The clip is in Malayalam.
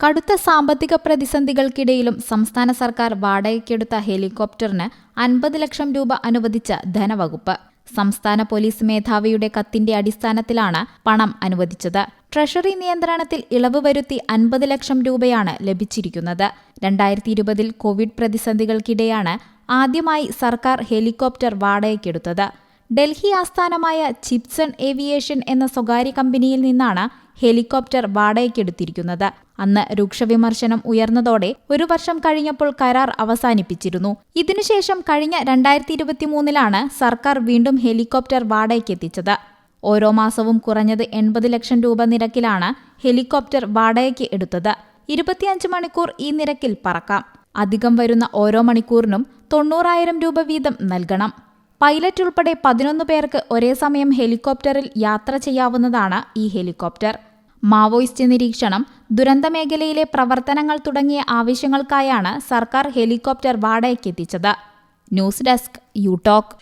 കടുത്ത സാമ്പത്തിക പ്രതിസന്ധികൾക്കിടയിലും സംസ്ഥാന സർക്കാർ വാടകയ്ക്കെടുത്ത ഹെലികോപ്റ്ററിന് അൻപത് ലക്ഷം രൂപ അനുവദിച്ച ധനവകുപ്പ്. സംസ്ഥാന പോലീസ് മേധാവിയുടെ കത്തിന്റെ അടിസ്ഥാനത്തിലാണ് പണം അനുവദിച്ചത്. ട്രഷറി നിയന്ത്രണത്തിൽ ഇളവ് വരുത്തി അൻപത് ലക്ഷം രൂപയാണ് ലഭിച്ചിരിക്കുന്നത്. രണ്ടായിരത്തി ഇരുപതിൽ കോവിഡ് പ്രതിസന്ധികൾക്കിടെയാണ് ആദ്യമായി സർക്കാർ ഹെലികോപ്റ്റർ വാടകയ്ക്കെടുത്തത്. ഡൽഹി ആസ്ഥാനമായ ചിപ്സൺ ഏവിയേഷൻ എന്ന സ്വകാര്യ കമ്പനിയിൽ നിന്നാണ് ഹെലികോപ്റ്റർ വാടകയ്ക്കെടുത്തിരിക്കുന്നത്. അന്ന് രൂക്ഷ വിമർശനം ഉയർന്നതോടെ ഒരു വർഷം കഴിഞ്ഞപ്പോൾ കരാർ അവസാനിപ്പിച്ചിരുന്നു. ഇതിനുശേഷം കഴിഞ്ഞ രണ്ടായിരത്തി ഇരുപത്തിമൂന്നിലാണ് സർക്കാർ വീണ്ടും ഹെലികോപ്റ്റർ വാടകയ്ക്കെത്തിച്ചത്. ഓരോ മാസവും കുറഞ്ഞത് എൺപത് ലക്ഷം രൂപ നിരക്കിലാണ് ഹെലികോപ്റ്റർ വാടകയ്ക്ക് എടുത്തത്. ഇരുപത്തിയഞ്ച് മണിക്കൂർ ഈ നിരക്കിൽ പറക്കാം. അധികം വരുന്ന ഓരോ മണിക്കൂറിനും തൊണ്ണൂറായിരം രൂപ വീതം നൽകണം. പൈലറ്റ് ഉൾപ്പെടെ പതിനൊന്ന് പേർക്ക് ഒരേ സമയം ഹെലികോപ്റ്ററിൽ യാത്ര ചെയ്യാവുന്നതാണ് ഈ ഹെലികോപ്റ്റർ. മാവോയിസ്റ്റ് നിരീക്ഷണം ദുരന്തമേഖലയിലെ പ്രവർത്തനങ്ങൾ തുടങ്ങിയ ആവശ്യങ്ങൾക്കായാണ് സർക്കാർ ഹെലികോപ്റ്റർ വാടകയ്ക്ക് വാടകയ്ക്കെത്തിച്ചത്. News desk you talk